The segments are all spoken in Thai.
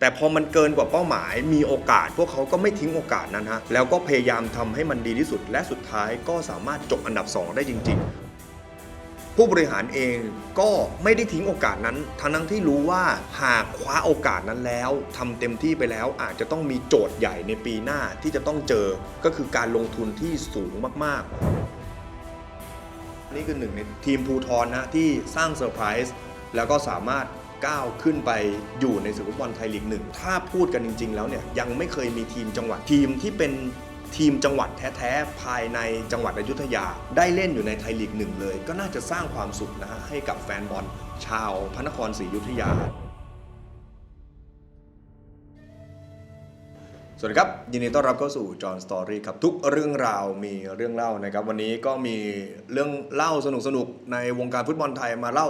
แต่พอมันเกินกว่าเป้าหมายมีโอกาส พวกเขาก็ไม่ทิ้งโอกาสนั้นฮะแล้วก็พยายามทำให้มันดีที่สุด และสุดท้ายก็สามารถจบอันดับ 2 ได้จริง ๆ ผู้บริหารเองก็ไม่ได้ทิ้งโอกาสนั้น ทั้งนั้นที่รู้ว่าหากคว้าโอกาสนั้นแล้วทำเต็มที่ไปแล้วอาจจะต้องมีโจทย์ใหญ่ในปีหน้าที่จะต้องเจอก็คือการลงทุนที่สูงมากๆ นี่คือหนึ่งในทีมภูทรนะที่สร้างเซอร์ไพรส์แล้วก็สามารถ ก้าวขึ้นไปอยู่ในศึกฟุตบอลไทยลีกหนึ่งถ้าพูดกันจริง ๆ แล้วเนี่ยยังไม่เคยมีทีมจังหวัดทีมที่เป็นทีมจังหวัดแท้ๆ ภายในจังหวัดอยุธยา ได้เล่นอยู่ในไทยลีกหนึ่งเลย ก็น่าจะสร้างความสุขนะฮะให้กับแฟนบอลชาวพระนครศรีอยุธยา สวัสดีครับ ยินดีต้อนรับเข้าสู่จอห์นสตอรี่ครับ ทุกเรื่องราวมีเรื่องเล่านะครับ วันนี้ก็มีเรื่องเล่าสนุกๆ ในวงการฟุตบอลไทยมาเล่า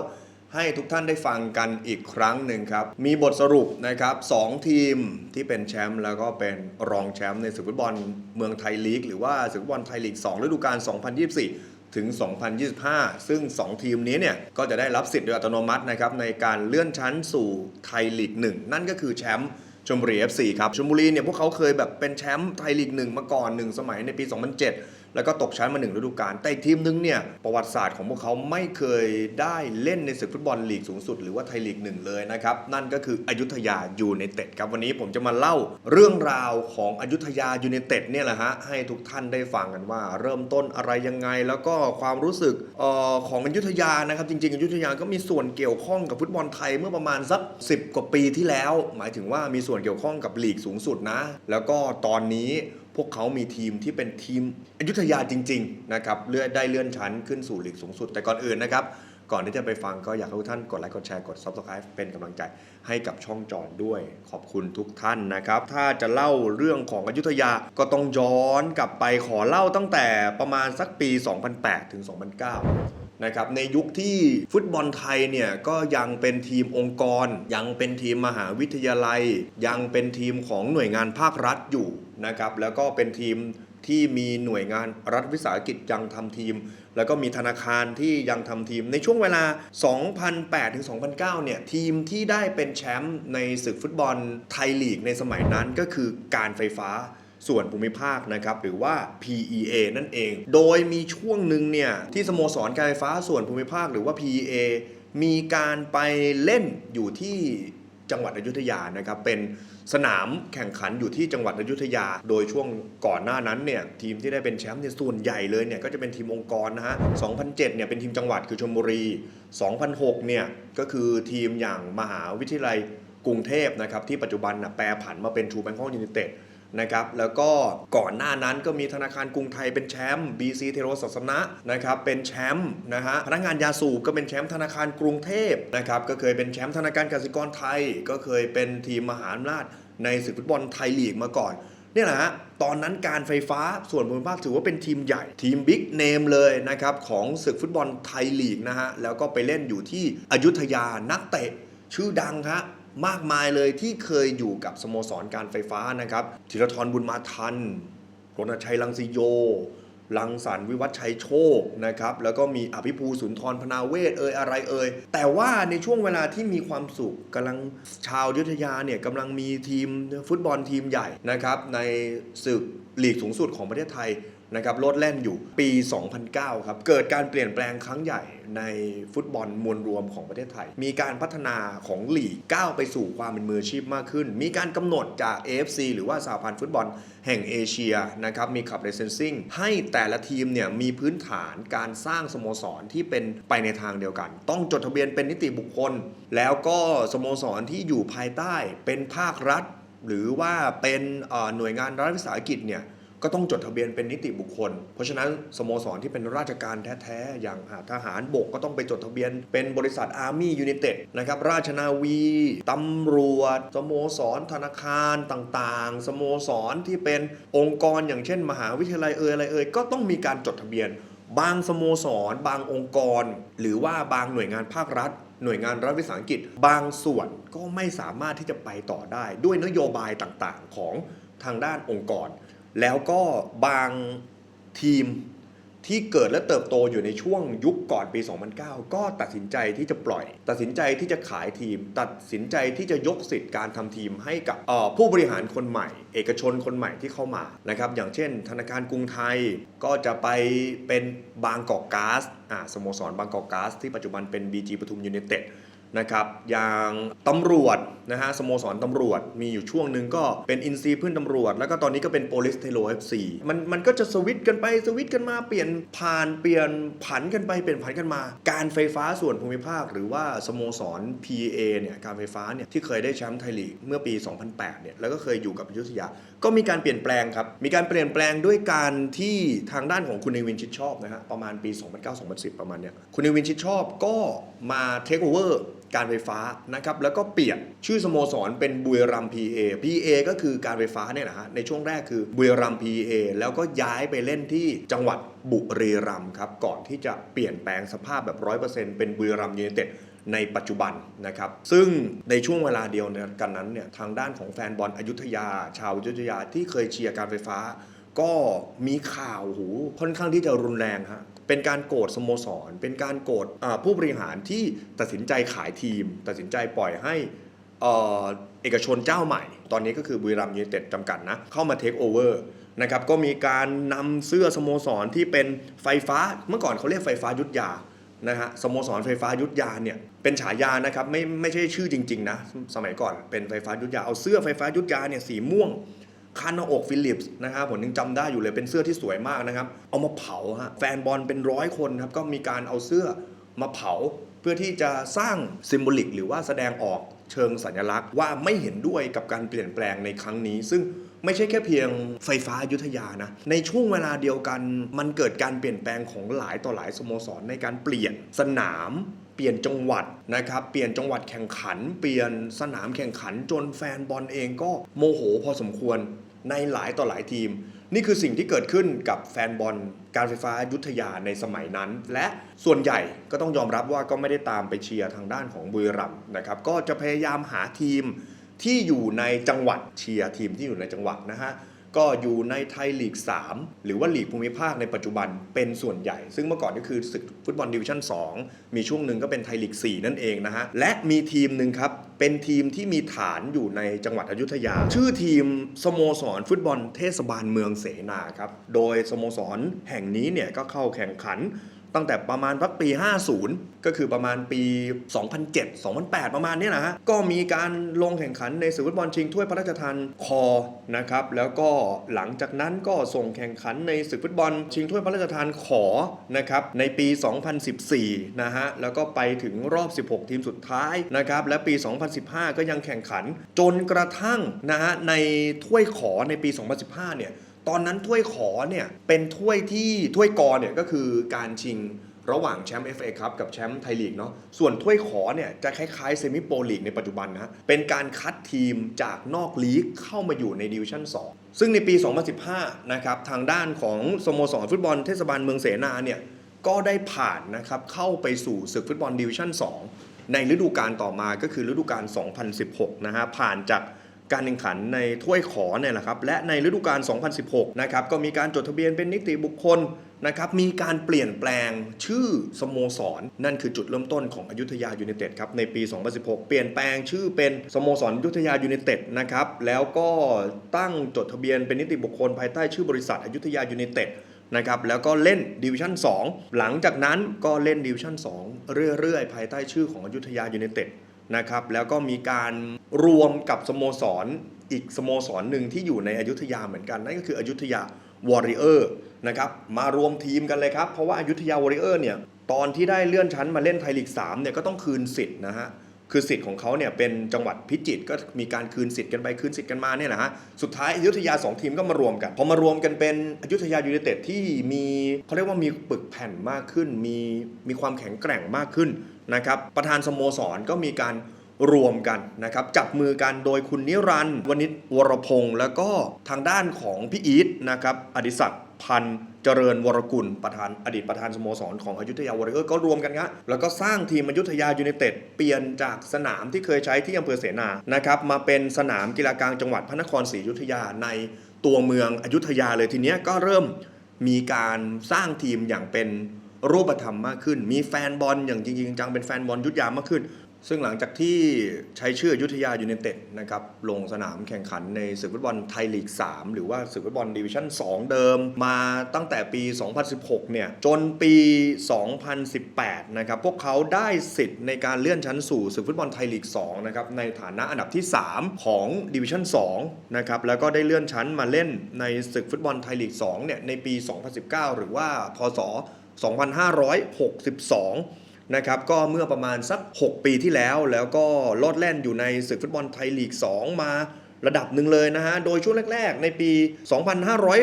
ให้ทุกท่านได้ฟังกันอีกครั้งหนึ่งครับ มีบทสรุปนะครับสองทีมที่เป็นแชมป์แล้วก็เป็นรองแชมป์ในศึกฟุตบอลเมืองไทยลีก หรือว่าศึกฟุตบอลไทยลีก 2 ฤดูกาล 2024 ถึง 2025 ซึ่ง 2 ทีมนี้เนี่ย ก็จะได้รับสิทธิ์โดยอัตโนมัตินะครับในการเลื่อนชั้นสู่ไทยลีก 1 นั่นก็คือแชมป์ชลบุรี FC ครับชลบุรีเนี่ยพวกเขาเคยแบบเป็นแชมป์ไทยลีกหนึ่งมาก่อนหนึ่งสมัยในปี 2007 แล้วก็ตกชั้นมาหนึ่งฤดูกาลแต่อีกทีมนึงเนี่ยประวัติศาสตร์ของพวกเขาไม่เคยได้เล่นในศึกฟุตบอลลีกสูงสุดหรือว่าไทยลีกหนึ่งเลยนะครับ นั่นก็คืออยุธยายูไนเต็ดครับ วันนี้ผมจะมาเล่าเรื่องราวของอยุธยายูไนเต็ดเนี่ยแหละฮะให้ทุกท่านได้ฟังกันว่า เริ่มต้นอะไรยังไง แล้วก็ความรู้สึกออของอยุธยานะครับ จริงๆอยุธยาก็มีส่วนเกี่ยวข้องกับฟุตบอลไทยเมื่อประมาณสัก 10 กว่าปีที่แล้ว หมายถึงว่ามีส่วนเกี่ยวข้องกับลีกสูงสุดนะ แล้วก็ตอนนี้ พวกเขามีทีมที่เป็นทีมอยุธยาจริง ๆ นะครับเลื่อนได้เลื่อนชั้นขึ้นสู่ลีกสูงสุด แต่ก่อนอื่นนะครับ ก่อนที่จะไปฟังก็อยากให้ทุกท่านกดไลค์กดแชร์กด Subscribe เป็นกำลังใจให้กับช่องจอนด้วย ขอบคุณทุกท่านนะครับ ถ้าจะเล่าเรื่องของอยุธยาก็ต้องย้อนกลับไปขอเล่าตั้งแต่ประมาณสักปี 2008 ถึง 2009 นะครับในยุคที่ฟุตบอลไทยเนี่ยก็ยังเป็นทีมองค์กร ยังเป็นทีมมหาวิทยาลัย ยังเป็นทีมของหน่วยงานภาครัฐอยู่นะครับแล้วก็เป็นทีมที่มีหน่วยงานรัฐวิสาหกิจยังทำทีม แล้วก็มีธนาคารที่ยังทำทีม ในช่วงเวลา 2008 ถึง 2009 เนี่ย ทีมที่ได้เป็นแชมป์ในศึกฟุตบอลไทยลีกในสมัยนั้นก็คือการไฟฟ้า ส่วนภูมิภาคนะครับหรือว่า PEA นั่นเอง โดยมีช่วงหนึ่งเนี่ยที่สโมสรการไฟฟ้าส่วนภูมิภาคหรือว่า PEA มีการไปเล่นอยู่ที่จังหวัดอยุธยานะครับเป็นสนามแข่งขันอยู่ที่จังหวัดอยุธยา โดยช่วงก่อนหน้านั้นเนี่ยทีมที่ได้เป็นแชมป์เนี่ยส่วนใหญ่เลยเนี่ยก็จะเป็นทีมองค์กรนะฮะ 2007 เนี่ยเป็นทีมจังหวัดคือชลบุรี 2006 เนี่ยก็คือทีมอย่างมหาวิทยาลัยกรุงเทพนะครับที่ปัจจุบันนะแปรผันมาเป็นทูแบงคอกยูไนเต็ด นะครับแล้วก็ก่อนหน้านั้นก็มีธนาคารกรุงไทยเป็นแชมป์ BC เทโรศาสนะนะครับเป็นแชมป์นะฮะพนักงานยาสูบก็เป็นแชมป์ธนาคารกรุงเทพนะครับก็เคยเป็นแชมป์ธนาคารกสิกรไทย ก็เคยเป็นทีมมหาอำนาจในศึกฟุตบอลไทยลีกมาก่อนเนี่ยแหละฮะ ตอนนั้นการไฟฟ้าส่วนภูมิภาคถือว่าเป็นทีมใหญ่ ทีมบิ๊กเนมเลยนะครับ ของศึกฟุตบอลไทยลีกนะฮะ แล้วก็ไปเล่นอยู่ที่อยุธยานักเตะชื่อดังฮะ มากมายเลยที่เคยอยู่กับสโมสรการไฟฟ้านะครับธีรทรบุญมาทันรณชัยลังสิโย ลังสรรค์วิวัฒชัยโชคนะครับ แล้วก็มีอภิภูสุนทรพนาเวศเอ่ยอะไรเอ่ย แต่ว่าในช่วงเวลาที่มีความสุขกำลังชาวยุทธยาเนี่ยกำลังมีทีมฟุตบอลทีมใหญ่นะครับ ในศึกลีกสูงสุดของประเทศไทย นะครับโลดแล่นอยู่ปี 2009 ครับ เกิดการเปลี่ยนแปลงครั้งใหญ่ในฟุตบอลมวลรวมของประเทศไทย มีการพัฒนาของลีกก้าวไปสู่ความเป็นมืออาชีพมากขึ้น มีการกำหนดจาก AFC หรือว่าสหพันธ์ฟุตบอลแห่งเอเชียนะครับ มีขับ licensing ให้แต่ละทีมเนี่ยมีพื้นฐานการสร้างสโมสรที่เป็นไปในทางเดียวกัน ต้องจดทะเบียนเป็นนิติบุคคล แล้วก็สโมสรที่อยู่ภายใต้เป็นภาครัฐ หรือว่าเป็นหน่วยงานรัฐวิสาหกิจเนี่ย ก็ต้องจดทะเบียนเป็นนิติบุคคล เพราะฉะนั้นสโมสรที่เป็นราชการแท้ๆ อย่างาทหารบกก็ต้องไปจดทะเบียน เป็นบริษัทอาร์มี่ยู i นเต็ดนะครับราชนาวีตำรวจ สโมสรธนาคารต่างๆ สโมสรที่เป็นองค์กรอย่างเช่น มหาวิทยาลัยเอ่ยอะไรเอ่ยก็ต้องมีการจดทะเบียน บางสโมสร บางองค์กร หรือว่าบางหน่วยงานภาครัฐหน่วยงานรัฐวิสาหกิจ บางส่วนก็ไม่สามารถที่จะไปต่อได้ ด้วยนโยบายต่างๆ ของทางด้านองค์กร แล้วก็บางทีมที่เกิดและเติบโตอยู่ในช่วงยุคก่อนปี 2009 ก็ตัดสินใจที่จะปล่อย ตัดสินใจที่จะขายทีม ตัดสินใจที่จะยกสิทธิ์การทำทีมให้กับผู้บริหารคนใหม่ เอกชนคนใหม่ที่เข้ามานะครับอย่างเช่น ธนาคารกรุงไทยก็จะไปเป็นบางกอกก๊าซสโมสรบางกอกก๊าซที่ปัจจุบันเป็น BG ปทุมยูเนเต็ด นะครับอย่างตำรวจนะฮะสโมสรตำรวจมีอยู่ช่วงหนึ่งก็เป็นอินซีเพื่อนตำรวจ แล้วก็ตอนนี้ก็เป็นโปลิสเทโลเอฟซีมันมันก็จะสวิตช์กันไปสวิตช์กันมาเปลี่ยนผ่านเปลี่ยนผันกันไปเปลี่ยนผันกันมา การไฟฟ้าส่วนภูมิภาค หรือว่าสโมสร PA เนี่ยการไฟฟ้าเนี่ยที่เคยได้แชมป์ไทยลีกเมื่อปี 2008เนี่ยแล้วก็เคยอยู่กับยุทธยา ก็มีการเปลี่ยนแปลงครับ มีการเปลี่ยนแปลงด้วยการที่ทางด้านของคุณเนวินชิดชอบนะฮะประมาณปี 2009-2010 ประมาณเนี้ยคุณเนวินชิดชอบก็มาเทคโอเวอร์การไฟฟ้านะครับแล้วก็เปลี่ยนชื่อสโมสรเป็นบุรีรัมย์ PA PA ก็คือการไฟฟ้าเนี่ยนะฮะในช่วงแรกคือบุรีรัมย์ PA แล้วก็ย้ายไปเล่นที่จังหวัดบุรีรัมย์ครับก่อนที่จะเปลี่ยนแปลงสภาพแบบ 100%เป็นบุรีรัมย์ยูไนเต็ด ในปัจจุบันนะครับ ซึ่งในช่วงเวลาเดียวกันนั้นเนี่ยทางด้านของแฟนบอลอยุธยา ชาวอยุธยาที่เคยเชียร์การไฟฟ้า ก็มีข่าวหูค่อนข้างที่จะรุนแรงฮะเป็นการโกรธสโมสร เป็นการโกรธผู้บริหารที่ตัดสินใจขายทีม ตัดสินใจปล่อยให้เอกชนเจ้าใหม่ ตอนนี้ก็คือบุรีรัมย์ยูไนเต็ดจำกัดนะเข้ามาเทคโอเวอร์นะครับก็มีการนำเสื้อสโมสรที่เป็นไฟฟ้าเมื่อก่อนเขาเรียกไฟฟ้ายุทธยา นะฮะสโมสรไฟฟ้ายุทธยาเนี่ยเป็นฉายานะครับไม่ไม่ใช่ชื่อจริง ๆ นะ สมัยก่อนเป็นไฟฟ้ายุทธยาเอาเสื้อไฟฟ้ายุทธยาเนี่ยสีม่วงคันนาอกฟิลิปส์นะครับผมยังจำได้อยู่เลยเป็นเสื้อที่สวยมากนะครับ เอามาเผาฮะแฟนบอลเป็นร้อยคนครับก็มีการเอาเสื้อมาเผา เพื่อที่จะสร้างซิมโบลิก หรือว่าแสดงออกเชิงสัญลักษณ์ว่าไม่เห็นด้วยกับการเปลี่ยนแปลงในครั้งนี้ ซึ่ง ไม่ใช่แค่เพียงไฟฟ้ายุทธยานะ ในช่วงเวลาเดียวกัน มันเกิดการเปลี่ยนแปลงของหลายต่อหลายสโมสรในการเปลี่ยนสนามเปลี่ยนจังหวัดนะครับเปลี่ยนจังหวัดแข่งขัน เปลี่ยนสนามแข่งขันจนแฟนบอลเองก็โมโหพอสมควรในหลายต่อหลายทีม นี่คือสิ่งที่เกิดขึ้นกับแฟนบอลการไฟฟ้ายุทธยาในสมัยนั้น และส่วนใหญ่ก็ต้องยอมรับว่าก็ไม่ได้ตามไปเชียร์ทางด้านของบุรีรัมย์นะครับก็จะพยายามหาทีม ที่อยู่ในจังหวัดเชียร์ทีมที่อยู่ในจังหวัดนะฮะก็อยู่ในไทยลีก 3 หรือว่าลีกภูมิภาคในปัจจุบันเป็นส่วนใหญ่ ซึ่งเมื่อก่อนก็คือศึกฟุตบอลดิวิชั่น 2 มีช่วงหนึ่งก็เป็นไทยลีก 4 นั่นเองนะฮะ และมีทีมหนึ่งครับ เป็นทีมที่มีฐานอยู่ในจังหวัดอยุธยา ชื่อทีมสโมสรฟุตบอลเทศบาลเมืองเสนาครับ โดยสโมสรแห่งนี้เนี่ยก็เข้าแข่งขัน ตั้งแต่ประมาณพักปี 50 ก็คือประมาณปี 2007 2008 ประมาณนี้นะฮะ ก็มีการลงแข่งขันในศึกฟุตบอลชิงถ้วยพระราชทานคอนะครับ แล้วก็หลังจากนั้นก็ส่งแข่งขันในศึกฟุตบอลชิงถ้วยพระราชทานขอนะครับในปี 2014 นะฮะ แล้วก็ไปถึงรอบ 16 ทีมสุดท้ายนะครับ และปี 2015 ก็ยังแข่งขันจนกระทั่งนะฮะในถ้วยขอในปี 2015 เนี่ย ตอนนั้นถ้วยขอเนี่ยเป็นถ้วยที่ถ้วยกอเนี่ยก็คือการชิงระหว่างแชมป์ FA ครับกับแชมป์ไทยลีกเนาะส่วนถ้วยขอเนี่ยจะคล้ายๆเซมิโปรลีกในปัจจุบันนะเป็นการคัดทีมจากนอกลีกเข้ามาอยู่ในดิวิชั่น 2 ซึ่งในปี 2015 นะครับทางด้านของสโมสรฟุตบอลเทศบาลเมืองเสนาเนี่ยก็ได้ผ่านนะครับเข้าไปสู่ศึกฟุตบอลดิวิชั่น 2 ในฤดูกาลต่อมาก็คือฤดูกาล 2016 นะฮะผ่านจาก การแข่งขันในถ้วยขอเนี่ยแหละครับและในฤดูกาล 2016 นะครับก็มีการจดทะเบียนเป็นนิติบุคคลนะครับมีการเปลี่ยนแปลงชื่อสโมสร นั่นคือจุดเริ่มต้นของอยุธยายูไนเต็ดครับในปี 2016 เปลี่ยนแปลงชื่อเป็นสโมสรอยุธยายูไนเต็ดนะครับแล้วก็ตั้งจดทะเบียนเป็นนิติบุคคลภายใต้ชื่อบริษัทอยุธยายูไนเต็ดนะครับแล้วก็เล่นดิวิชั่น2 หลังจากนั้นก็เล่นดิวิชั่น2 เรื่อยๆ ภายใต้ชื่อของอยุธยายูไนเต็ด นะครับแล้วก็มีการรวมกับสโมสรอีกสโมสรหนึ่งที่อยู่ในอยุธยาเหมือนกันนั่นก็คืออยุธยาวอริเออร์นะครับมารวมทีมกันเลยครับ เพราะว่าอยุธยาวอริเออร์เนี่ยตอนที่ได้เลื่อนชั้นมาเล่นไทยลีก3เนี่ยก็ต้องคืนสิทธิ์นะฮะคือสิทธิ์ของเขาเนี่ยเป็นจังหวัดพิจิตรก็มีการคืนสิทธิ์กันไปคืนสิทธิ์กันมาเนี่ยนะฮะสุดท้ายอยุธยา 2 ทีมก็มารวมกันพอมารวมกันเป็นอยุธยายูไนเต็ดที่มีเขาเรียกว่ามีปึกแผ่นมากขึ้น มีมีความแข็งแกร่งมากขึ้น นะครับประธานสโมสรก็มีการรวมกันนะครับจับมือกันโดยคุณนิรันดร์วณิชวรพงศ์แล้วก็ทางด้านของพี่อีทนะครับอดิศักดิ์พันธ์เจริญวรกุลประธานอดีตประธานสโมสรของอยุธยาวอริเออร์ก็รวมกันครับแล้วก็สร้างทีมอยุธยายูไนเต็ดเปลี่ยนจากสนามที่เคยใช้ที่อำเภอเสนานะครับมาเป็นสนามกีฬากลางจังหวัดพระนครศรีอยุธยาในตัวเมืองอยุธยาเลยทีเนี้ยก็เริ่มมีการสร้างทีมอย่างเป็น รูปธรรมมากขึ้น มีแฟนบอลอย่างจริงจังเป็นแฟนบอลยุทธยามากขึ้น ซึ่งหลังจากที่ใช้ชื่ออยุทธยายูเนเต็ดนะครับลงสนามแข่งขันในศึกฟุตบอลไทยลีก 3 หรือว่าศึกฟุตบอลดิวิชั่น 2 เดิม มาตั้งแต่ปี 2016 เนี่ย จนปี 2018 นะครับ พวกเขาได้สิทธิ์ในการเลื่อนชั้นสู่ศึกฟุตบอลไทยลีก 2 นะครับ ในฐานะอันดับที่ 3 ของดิวิชั่น 2 นะครับ แล้วก็ได้เลื่อนชั้นมาเล่นในศึกฟุตบอลไทยลีก 2 เนี่ย ในปี 2019 หรือว่าพศ 2562 นะครับ ก็เมื่อประมาณสัก 6 ปีที่แล้ว แล้วก็ลอดแล่นอยู่ในศึกฟุตบอลไทยลีก 2 มาระดับหนึ่งเลยนะฮะ โดยช่วงแรก ๆ ในปี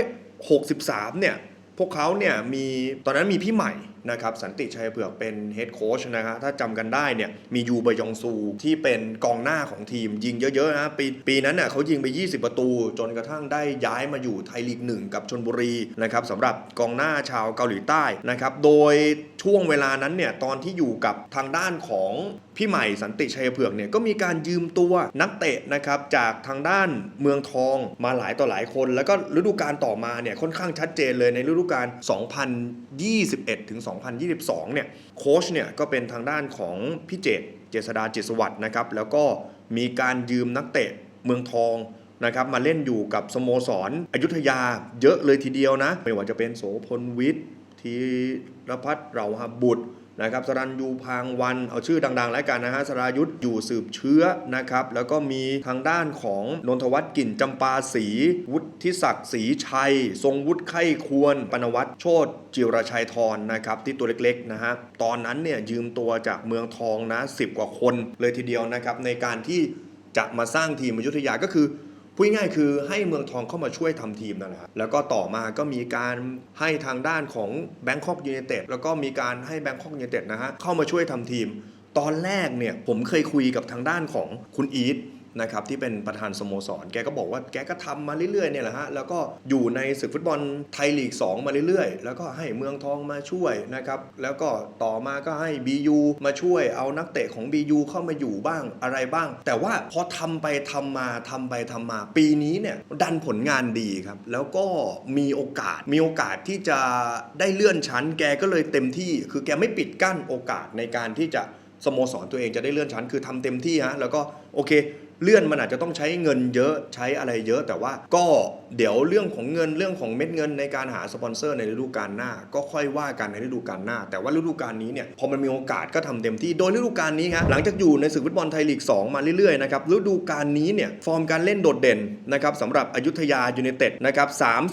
2563 เนี่ย พวกเขาเนี่ยมีตอนนั้นมีพี่ใหม่นะครับสันติชัยเผือกเป็นเฮดโค้ชนะฮะถ้าจำกันได้เนี่ยมียูบยองซูที่เป็นกองหน้าของทีม ยิงเยอะๆนะปีปีนั้นเน่ยเขายิงไป 20 ประตู จนกระทั่งได้ย้ายมาอยู่ไทยลีกหนึ่งกับชนบุรีนะครับสำหรับกองหน้าชาวเกาหลีใต้นะครับโดยช่วงเวลานั้นเนี่ยตอนที่อยู่กับทางด้านของพี่ใหม่สันติชัยเผือกเนี่ยก็มีการยืมตัวนักเตะนะครับจากทางด้านเมืองทองมาหลายต่อหลายคน แล้วก็ฤดูกาลต่อมาเนี่ยค่อนข้างชัดเจนเลยในฤดูกาล2021ถึง2022 เนี่ยโค้ชเนี่ยก็เป็นทางด้านของพี่เจตเจษดาจิตสวัสด์นะครับแล้วก็มีการยืมนักเตะเมืองทองนะครับมาเล่นอยู่กับสโมสรอยุธยาเยอะเลยทีเดียวนะ ไม่ว่าจะเป็นโสพลวิทย์ธีรพัฒน์เราหบุตร นะครับสรัญยูพางวันเอาชื่อดังๆ แล้วกันนะฮะสรายุทธอยู่สืบเชื้อนะครับแล้วก็มีทางด้านของนนทวัฒน์กลิ่นจำปาศรีวุฒิศักดิ์ศรีชัย ทรงวุฒิไข้ควรปนวัตรโชตจิรชัยทรนะครับที่ตัวเล็กๆนะฮะตอนนั้นเนี่ยยืมตัวจากเมืองทองนะ10 กว่าคนเลยทีเดียวนะครับในการที่จะมาสร้างทีมอยุธยาก็คือ พูดง่ายคือให้เมืองทองเข้ามาช่วยทำทีมนั่นแหละครับแล้วก็ต่อมาก็มีการให้ทางด้านของแบงคอกยูเนเต็ดแล้วก็มีการให้แบงคอกยูเนเต็ดนะฮะเข้ามาช่วยทำทีม ตอนแรกเนี่ยผมเคยคุยกับทางด้านของคุณอีท นะครับที่เป็นประธานสโมสร แกก็บอกว่าแกก็ทำมาเรื่อยๆเนี่ยแหละฮะแล้วก็อยู่ในศึกฟุตบอลไทยลีก 2 มาเรื่อยๆ แล้วก็ให้เมืองทองมาช่วยนะครับแล้วก็ต่อมาก็ให้ BU มาช่วยเอานักเตะของ BU เข้ามาอยู่บ้างอะไรบ้าง แต่ว่าพอทำไปทำมาทำไปทำมา ปีนี้เนี่ยดันผลงานดีครับแล้วก็มีโอกาสมีโอกาสที่จะได้เลื่อนชั้น แกก็เลยเต็มที่ คือแกไม่ปิดกั้นโอกาสในการที่จะสโมสรตัวเองจะได้เลื่อนชั้น คือทำเต็มที่ฮะแล้วก็โอเค เลื่อนมันอาจจะต้องใช้เงินเยอะใช้อะไรเยอะ แต่ว่าก็เดี๋ยวเรื่องของเงินเรื่องของเม็ดเงินในการหาสปอนเซอร์ในฤดูกาลหน้า ก็ค่อยว่ากันในฤดูกาลหน้า แต่ว่าฤดูกาลนี้เนี่ยพอมันมีโอกาสก็ทำเต็มที่โดยฤดูกาลนี้ครับหลังจากอยู่ในศึกฟุตบอลไทยลีก 2 มาเรื่อยๆนะครับฤดูกาลนี้เนี่ยฟอร์มการเล่นโดดเด่นนะครับสำหรับอยุธยายูเนเต็ดนะครับ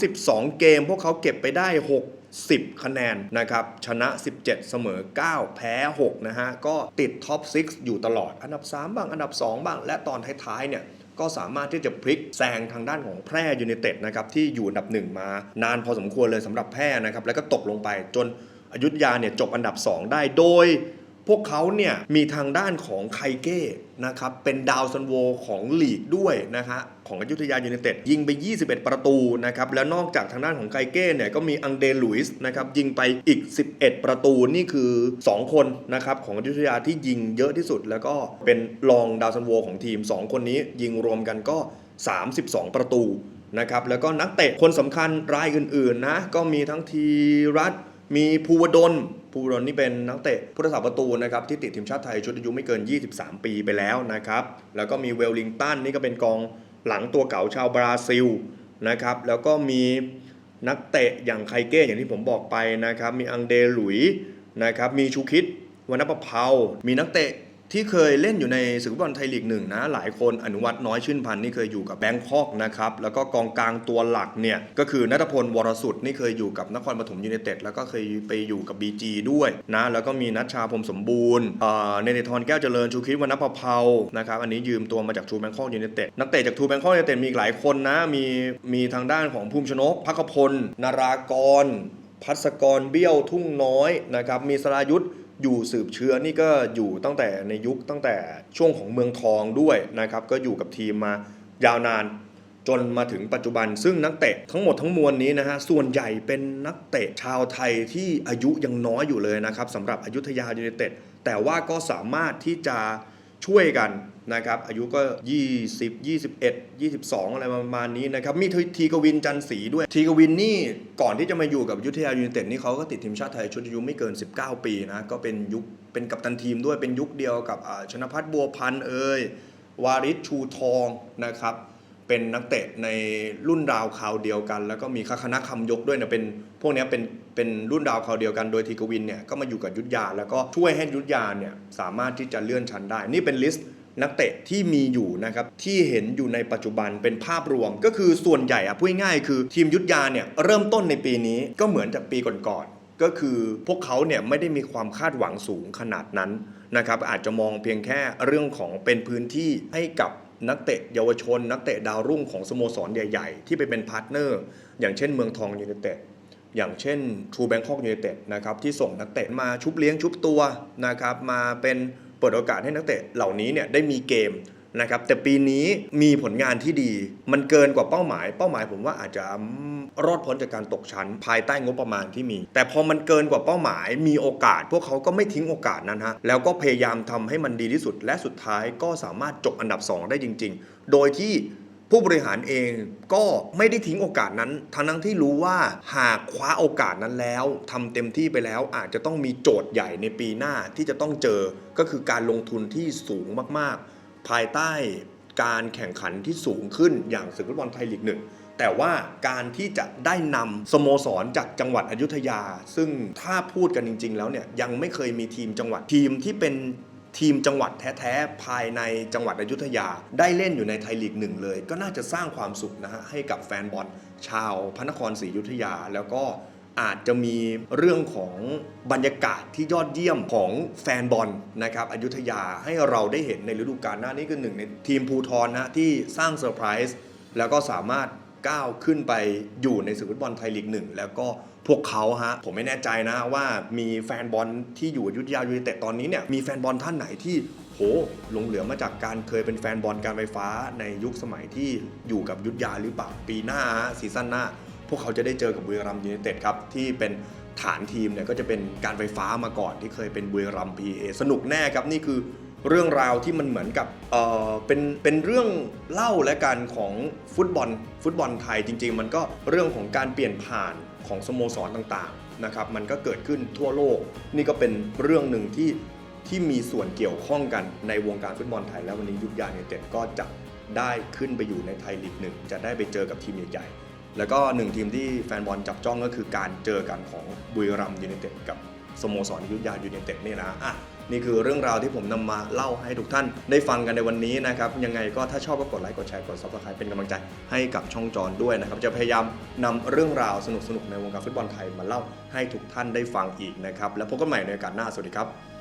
32 เกม พวกเขาเก็บไปได้ 6 10 คะแนนนะครับชนะ 17 เสมอ 9 แพ้ 6 นะฮะ ก็ติดท็อป 6 อยู่ตลอด อันดับ 3 บ้าง อันดับ 2 บ้าง และตอนท้าย ๆ เนี่ยก็สามารถที่จะพลิกแซงทางด้านของแพร่ยูเนเต็ดนะครับที่อยู่อันดับ1มานานพอสมควรเลยสำหรับแพร่นะครับแล้วก็ตกลงไปจนอยุธยาเนี่ยจบอันดับ 2 ได้โดย พวกเขาเนี่ยมีทางด้านของไคเก้นะครับเป็นดาวซันโวของลีกด้วยนะฮะ ของอยุธยายูเนเต็ดยิงไป 21 ประตูนะครับแล้วนอกจากทางด้านของไคเก้เนี่ยก็มีอังเดลุยส์นะครับยิงไปอีก 11 ประตูนี่คือ 2 คนนะครับของอยุธยาที่ยิงเยอะที่สุด แล้วก็เป็นรองดาวซันโวของทีม 2 คนนี้ยิงรวมกันก็ 32 ประตูนะครับแล้วก็นักเตะคนสำคัญรายอื่นๆนะก็มีทั้งทีรัฐมีภูวดลภูวดลนี่เป็นนักเตะผู้รักษาประตูนะครับที่ติดทีมชาติไทยชุดอายุไม่เกิน 23 ปีไปแล้วนะครับแล้วก็มีเวลลิงตันนี่ก็เป็นกอง หลังตัวเก่าชาวบราซิลนะครับแล้วก็มีนักเตะอย่างไคเก้อย่างที่ผมบอกไปนะครับมีอังเดหลุยนะครับมีชูคิดวรรณประเพามีนักเตะ ที่เคยเล่นอยู่ในศึกฟุตบอลไทยลีกหนึ่งนะ หลายคนอนุวัตน้อยชื่นพันธ์นี่เคยอยู่กับแบงคอกนะครับ แล้วก็กองกลางตัวหลักเนี่ย ก็คือนัทพลวรสุดนี่เคยอยู่กับนครปฐมยูไนเต็ดแล้วก็เคยไปอยู่กับ BG ด้วยนะ แล้วก็มีนัชชาพรมสมบูรณ์เอ่อเนเนทรแก้วเจริญชูคิดวรรณประเพานะครับ อันนี้ยืมตัวมาจากทูแบงคอกยูไนเต็ดนักเตะจากทูแบงคอกยูไนเต็ดมีหลายคนนะ มีมีทางด้านของภูมิชนกพักพลนารากร พัศกรเบี้ยวทุ่งน้อยนะครับ มีสรายุทธ อยู่สืบเชื้อนี่ก็อยู่ตั้งแต่ในยุคตั้งแต่ช่วงของเมืองทองด้วยนะครับ ก็อยู่กับทีมมายาวนานจนมาถึงปัจจุบัน ซึ่งนักเตะทั้งหมดทั้งมวลนี้นะฮะส่วนใหญ่เป็นนักเตะชาวไทยที่อายุยังน้อยอยู่เลยนะครับสำหรับอยุธยายูเนเต็ดแต่ว่าก็สามารถที่จะ ช่วยกันนะครับอายุก็ 20 21 22 อะไรประมาณนี้นะครับมีทีกวินจันศรีด้วย ทีกวินนี่ก่อนที่จะมาอยู่กับยุทธยายูไนเต็ดนี่เขาก็ติดทีมชาติไทยชุดอายุไม่เกิน 19 ปีนะก็เป็นยุคเป็นกัปตันทีมด้วยเป็นยุคเดียวกับชนพัฒน์บัวพันธ์เอ่ยวาริศชูทองนะครับ เป็นนักเตะในรุ่นราวคราวเดียวกัน แล้วก็มีคคณะคำยกด้วยเนะเป็นพวกนี้เป็นเป็นรุ่นราวคราวเดียวกันโดยทีกวินเนี่ยก็มาอยู่กับยุทธยา แล้วก็ช่วยให้ยุทธยาเนี่ยสามารถที่จะเลื่อนชั้นได้ นี่เป็นลิสต์นักเตะที่มีอยู่นะครับที่เห็นอยู่ในปัจจุบันเป็นภาพรวม ก็คือส่วนใหญ่อะพูดง่ายๆคือทีมยุทธยาเนี่ยเริ่มต้นในปีนี้ก็เหมือนจากปีก่อนๆก็คือพวกเขาเนี่ยไม่ได้มีความคาดหวังสูงขนาดนั้นนะครับอาจจะมองเพียงแค่เรื่องของเป็นพื้นที่ให้กับ นักเตะเยาวชน นักเตะดาวรุ่งของสโมสรใหญ่ ๆ ที่ไปเป็นพาร์ทเนอร์ อย่างเช่นเมืองทองยูเนเต็ดอย่างเช่นทรูแบงคอกยูเนเต็ดนะครับที่ส่งนักเตะมาชุบเลี้ยงชุบตัวนะครับมาเป็นเปิดโอกาสให้นักเตะเหล่านี้เนี่ยได้มีเกม นะครับแต่ปีนี้มีผลงานที่ดี มันเกินกว่าเป้าหมาย เป้าหมายผมว่าอาจจะรอดพ้นจากการตกชั้น ภายใต้งบประมาณที่มี แต่พอมันเกินกว่าเป้าหมาย มีโอกาส พวกเขาก็ไม่ทิ้งโอกาสนั้นฮะแล้วก็พยายามทำให้มันดีที่สุด และสุดท้ายก็สามารถจบอันดับ 2 ได้จริง ๆ โดยที่ผู้บริหารเองก็ไม่ได้ทิ้งโอกาสนั้น ทั้งทั้งที่รู้ว่าหากคว้าโอกาสนั้นแล้วทำเต็มที่ไปแล้วอาจจะต้องมีโจทย์ใหญ่ในปีหน้าที่จะต้องเจอก็คือการลงทุนที่สูงมากๆ ภายใต้การแข่งขันที่สูงขึ้นอย่างศึกฟุตบอลไทยลีกหนึ่งแต่ว่าการที่จะได้นำสโมสรจากจังหวัดอยุธยา ซึ่งถ้าพูดกันจริง ๆ แล้วเนี่ยยังไม่เคยมีทีมจังหวัดทีมที่เป็นทีมจังหวัดแท้ ๆ ภายในจังหวัดอยุธยา ได้เล่นอยู่ในไทยลีกหนึ่งเลย ก็น่าจะสร้างความสุขนะฮะให้กับแฟนบอลชาวพระนครศรีอยุธยา แล้วก็ อาจจะมีเรื่องของบรรยากาศที่ยอดเยี่ยมของแฟนบอลนะครับอยุธยาให้เราได้เห็นในฤดูกาลหน้านี้คือหนึ่งในทีมภูทรนะที่สร้างเซอร์ไพรส์แล้วก็สามารถก้าวขึ้นไปอยู่ในศึกฟุตบอลไทยลีกหนึ่งแล้วก็พวกเขาฮะ ผมไม่แน่ใจนะว่ามีแฟนบอลที่อยู่อยุธยายูไนเต็ดตอนนี้เนี่ยมีแฟนบอลท่านไหนที่โหหลงเหลือมาจากการเคยเป็นแฟนบอลการไฟฟ้าในยุคสมัยที่อยู่กับอยุธยาหรือเปล่าปีหน้าฮะซีซั่นหน้า วกเขาจะได้เจอกับบุรีรัมยูไนเต็ดครับที่เป็นฐานทีมเนี่ยก็จะเป็นการไฟฟ้ามาก่อนที่เคยเป็นบุรีรัมพีเอสนุกแน่ครับนี่คือเรื่องราวที่มันเหมือนกับเออเป็นเป็นเรื่องเล่าและกันของฟุตบอลฟุตบอลไทยจริง ๆ มันก็เรื่องของการเปลี่ยนผ่านของสโมสรต่างๆนะครับมันก็เกิดขึ้นทั่วโลก นี่ก็เป็นเรื่องหนึ่งที่ที่มีส่วนเกี่ยวข้องกันในวงการฟุตบอลไทย แล้ววันนี้ยุทธยายูไนเต็ดก็จะได้ขึ้นไปอยู่ในไทยลีกหนึ่งจะได้ไปเจอกับทีมใหญ่ๆ แล้วก็หนึ่งทีมที่แฟนบอลจับจ้องก็คือการเจอกันของบุรีรัมย์ยูไนเต็ดกับสโมสรอยุธยายูไนเต็ดนี่นะอะนี่คือเรื่องราวที่ผมนำมาเล่าให้ทุกท่านได้ฟังกันในวันนี้นะครับ ยังไงก็ถ้าชอบก็กดไลค์กดแชร์กด subscribe เป็นกำลังใจให้กับช่องจอนด้วยนะครับ จะพยายามนำเรื่องราวสนุกๆในวงการฟุตบอลไทยมาเล่าให้ทุกท่านได้ฟังอีกนะครับ แล้วพบกันใหม่ในโอกาสหน้าสวัสดีครับ